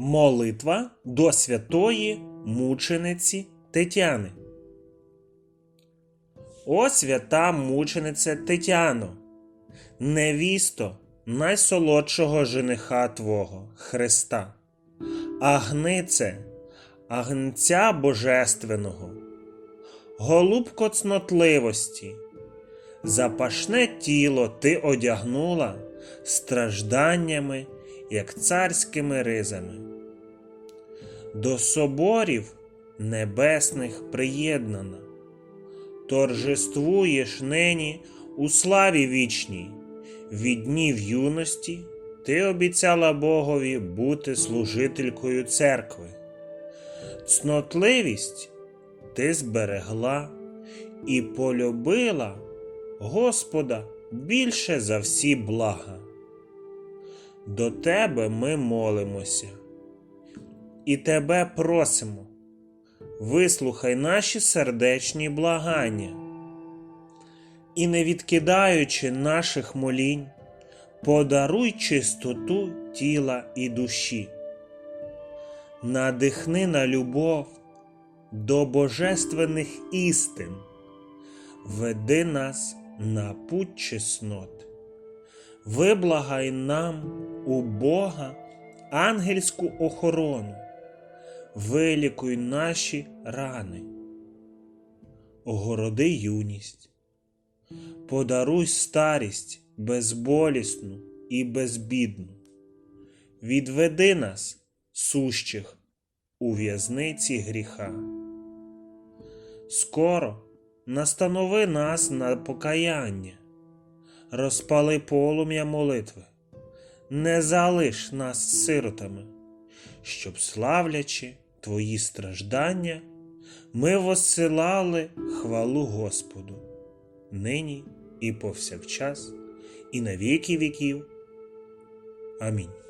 Молитва до святої мучениці Тетяни. О свята мучениця Тетяно, невісто найсолодшого жениха Твого Христа, агнице, агнця Божественного, голубко цнотливості, запашне тіло ти одягнула стражданнями, як царськими ризами. До соборів небесних приєднана, торжествуєш нині у славі вічній, від днів юності ти обіцяла Богові бути служителькою церкви. Цнотливість ти зберегла і полюбила Господа більше за всі блага. До тебе ми молимося і тебе просимо. Вислухай наші сердечні благання. І, не відкидаючи наших молінь, подаруй чистоту тіла і душі, надихни на любов до божественних істин, веди нас на путь чеснот, виблагай нам у Бога ангельську охорону, вилікуй наші рани, огороди юність, подаруй старість безболісну і безбідну, відведи нас, сущих, у в'язниці гріха. Скоро настанови нас на покаяння, розпали полум'я молитви, не залиш нас сиротами, щоб, славлячи Твої страждання, ми воссилали хвалу Господу, нині і повсякчас, і на віки віків. Амінь.